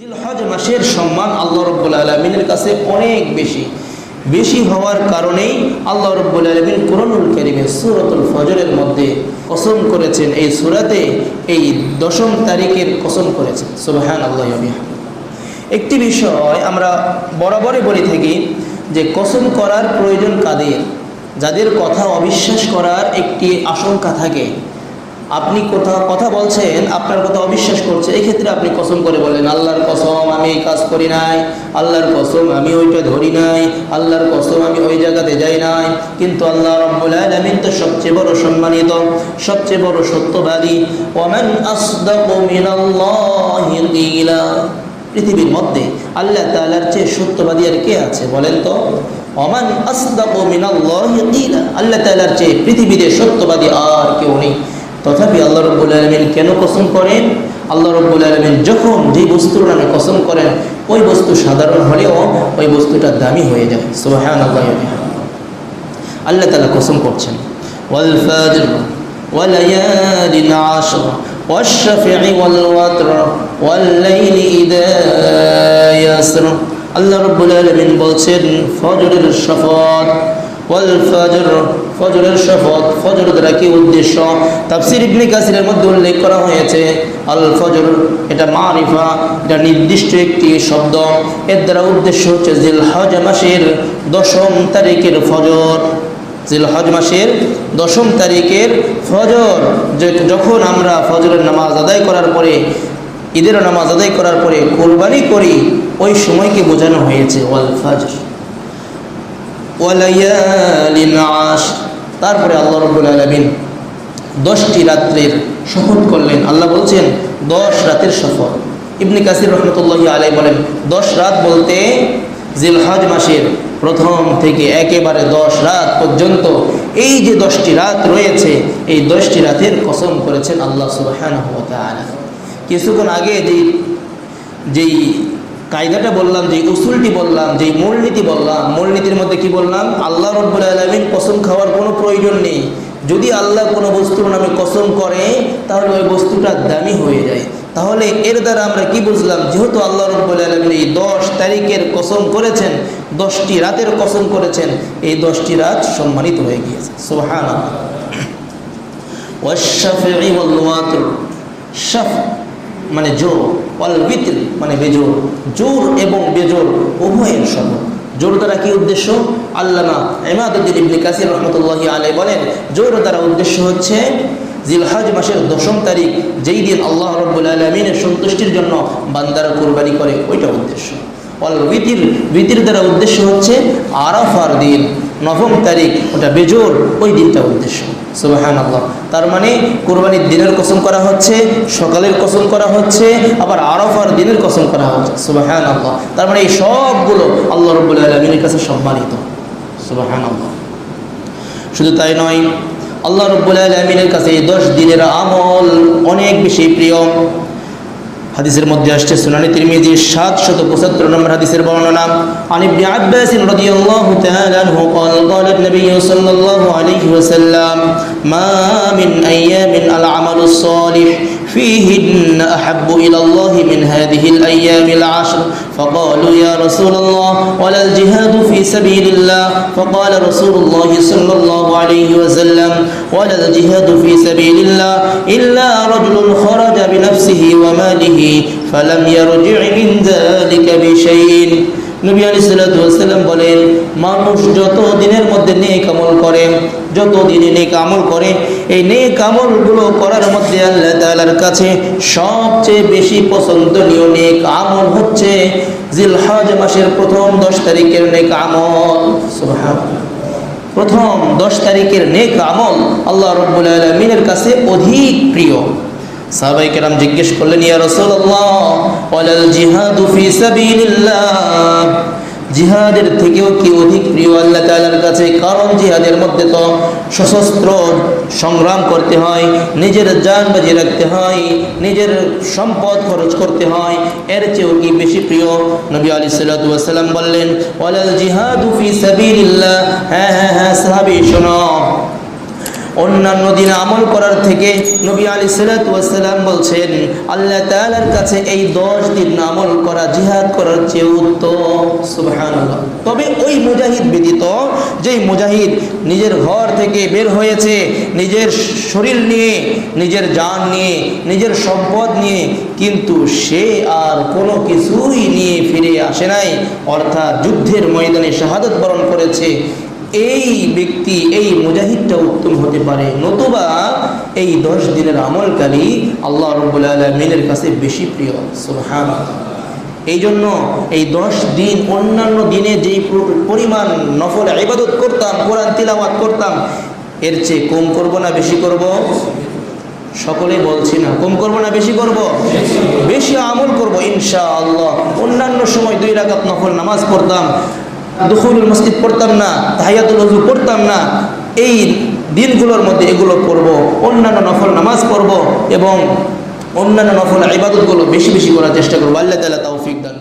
জিলহজ মাসের সম্মান আল্লাহ রব্বুল আলমিনের কাছে অনেক বেশি। বেশি হওয়ার কারণেই আল্লাহ রব্বুল আলমিন কোরআনুল করিমে সুরতুল ফজরের মধ্যে কসম করেছেন, এই সুরাতে এই দশম তারিখের কসম করেছেন। সুবহান আল্লাহ একটি বিষয় আমরা বরাবরই বলে থাকি যে কসম করার প্রয়োজন কাদের? যাদের কথা অবিশ্বাস করার একটি আশঙ্কা থাকে। আপনি কোথাও কথা বলছেন, আপনার কথা অবিশ্বাস করছে এই ক্ষেত্রে আপনি কসম করে বলেন আল্লাহর কসম, আমি এই কাজ করি নাই, আল্লাহর কসম, আমি ওইটা ধরি নাই, আল্লাহর কসম, আমি ওই জায়গাতে যাই নাই। কিন্তু আল্লাহ রব্বুল তো সবচেয়ে বড় সম্মানিত, সবচেয়ে বড় সত্যবাদী, ওমান পৃথিবীর মধ্যে আল্লাহ তাআলার চেয়ে সত্যবাদী আর কে আছে বলেন তো? ওমান আসদাকু মিনাল্লাহি আল্লাহ তাআলার চেয়ে পৃথিবীতে সত্যবাদী আর কেউ নেই। তথাপি আল্লাহ রব্বুল আলমিন কেন কসম করেন আল্লাহ রব্বুল আলমিন যখন যে বস্তুর নামে কসম করেন ওই বস্তু সাধারণ হলেও ওই বস্তুটা দামি হয়ে যায় সুবাহান আল্লাহ আল্লাহ তালা কসম করছেন ওয়াল ফাজর وليال عشر والشفع والوتر والليل إذا يسر আল্লাহ রব্বুল আলমিন বলছেন ফজরের শপথ কি উদ্দেশ্য? কাসিরের মধ্যে উল্লেখ করা হয়েছে, আল এটা এটা নির্দিষ্ট একটি শব্দ। এর দ্বারা উদ্দেশ্য হচ্ছে জিল মাসের দশম তারিখের মাসের দশম তারিখের ফজর। যখন আমরা ফজরের নামাজ আদায় করার পরে, ঈদের নামাজ আদায় করার পরে কোরবানি করি, ওই সময়কে বোঝানো হয়েছে ওয়াল ফজর। আশ তারপরে আল্লাহ রব্বুল আলমিন দশটি রাত্রের শপথ করলেন। আল্লাহ বলছেন, দশ রাতের সফর। ইবনে কাসির রহমতুল্লাহ আলাই বলেন, দশ রাত বলতে জিলহজ মাসের প্রথম থেকে একেবারে দশ রাত পর্যন্ত এই যে দশটি রাত রয়েছে, এই দশটি রাতের কসম করেছেন আল্লাহ সুবাহান কিছুক্ষণ আগে যেই যেই কায়দাটা বললাম যে উসুলটি বললাম যে মূলনীতি বললাম, মূলনীতির মধ্যে কি বললাম? আল্লাহ রব্বুল আলমিন কসম খাওয়ার কোনো প্রয়োজন নেই। যদি আল্লাহ কোনো বস্তুর নামে কসম করে, তাহলে ওই বস্তুটা দামি হয়ে যায়। তাহলে এর দ্বারা আমরা কি বুঝলাম? যেহেতু আল্লাহ রব্বুল আলমিন এই দশ তারিখের কসম করেছেন, দশটি রাতের কসম করেছেন, এই দশটি রাত সম্মানিত হয়ে গিয়েছে। সোহান শাফ মানে জোর অল বিতিল মানে বেজোর। জোর এবং বেজোর, উভয়ের শপথ জোর দ্বারা কি উদ্দেশ্য? আল্লামা এমাদুদ্দিন ইবনে কাসির রহমতুল্লাহ আলাই বলেন, জোর দ্বারা উদ্দেশ্য হচ্ছে জিলহাজ মাসের দশম তারিখ, যেই দিন আল্লাহ রব্বুল আলমিনের সন্তুষ্টির জন্য বান্দারা কোরবানি করে, ওইটা উদ্দেশ্য। অল বিতির বিতির দ্বারা উদ্দেশ্য হচ্ছে আরাফার দিন, নবম তারিখ, ওটা বেজোর, ওই দিনটা উদ্দেশ্য। সুবাহান আল্লাহ তার মানে কোরবানির দিনের কসম করা হচ্ছে, সকালের কসম করা হচ্ছে, আবার আরফার দিনের কসম করা হচ্ছে। সুবাহান আল্লাহ তার মানে এই সবগুলো আল্লাহ রব্বুল আলমিনের কাছে সম্মানিত। সুবাহান আল্লাহ শুধু তাই নয়, আল্লাহ রব্বুল আলমিনের কাছে এই দশ দিনের আমল অনেক বেশি প্রিয়। হাদিসের মধ্যে আসছে সুনানি তিরমিজি 775 নম্বর হাদিসের বর্ণনা عن ابن عباس رضي الله تعالى عنه قال قال النبي صلى الله عليه وسلم ما من ايام العمل الصالح فيهن احب الى الله من هذه الايام العشر فقالوا يا رسول الله ولا الجهاد في سبيل الله فقال رسول الله صلى الله عليه وسلم ولا الجهاد في سبيل الله الا رجل خرج بنفسه وماله فلم يرجع من ذلك بشيء নবী আলী সাল্লাম বলেন মানুষ যত দিনের মধ্যে নেক আমল করে যত দিনে নেক আমল করে এই নেক আমলগুলো করার মধ্যে আল্লাহ তাআলার কাছে সবচেয়ে বেশি পছন্দনীয় নেক আমল হচ্ছে জিলহজ মাসের প্রথম দশ তারিখের নেক আমল সুবহানাল্লাহ প্রথম দশ তারিখের নেক আমল আল্লাহ রব্বুল আলমিনের কাছে অধিক প্রিয় সাহাবাই কেরাম জিজ্ঞেস করলেন, ইয়া জিহাদু ফি সাবিলিল্লাহ, জিহাদের থেকেও কি অধিক প্রিয় আল্লাহ কাছে? কারণ জিহাদের মধ্যে তো সশস্ত্র সংগ্রাম করতে হয়, নিজের জান বাজি রাখতে হয়, নিজের সম্পদ খরচ করতে হয়। এর চেয়েও কি বেশি প্রিয়? নবী আলী সাল্লাম বললেন, ওয়ালাল জিহাদু ফি সাবিলিল্লাহ। হ্যাঁ হ্যাঁ হ্যাঁ সাহাবী, শোনো। অন্যান্য দিনে আমল করার থেকে নবী আলী সাল্লাম বলছেন, আল্লাহ তাআলার কাছে এই দশ দিন আমল করা, জিহাদ করার চেয়ে উত্তম। তবে ওই মুজাহিদ ব্যতীত, যেই মুজাহিদ নিজের ঘর থেকে বের হয়েছে, নিজের শরীর নিয়ে, নিজের জান নিয়ে, নিজের সম্পদ নিয়ে, কিন্তু সে আর কোনো কিছুই নিয়ে ফিরে আসে নাই। অর্থাৎ যুদ্ধের ময়দানে শাহাদত বরণ করেছে। এই ব্যক্তি, এই মুজাহিদটা উত্তম হতে পারে। নতুবা এই দশ দিনের আমলকারী আল্লাহ রব্বুল আলমিনের কাছে বেশি প্রিয়। সুবহান এই জন্য এই দশ দিন অন্যান্য দিনে যেই পরিমাণ নফল ইবাদত করতাম, কোরআন তিলাওয়াত করতাম, এর চেয়ে কম করব না, বেশি করব? সকলে বলছি না, কম করব না, বেশি করব? বেশি আমল করব ইনশা আল্লাহ অন্যান্য সময় দুই রাকাত নফল নামাজ পড়তাম দুখুলুল মসজিদ পড়তাম না, তাহিয়াতুল হজু পড়তাম না, এই দিনগুলোর মধ্যে এগুলো পড়ব, অন্যান্য নফল নামাজ পড়ব এবং অন্যান্য নফল ইবাদতগুলো বেশি বেশি করার চেষ্টা করব। আল্লাহ তালা তৌফিক দান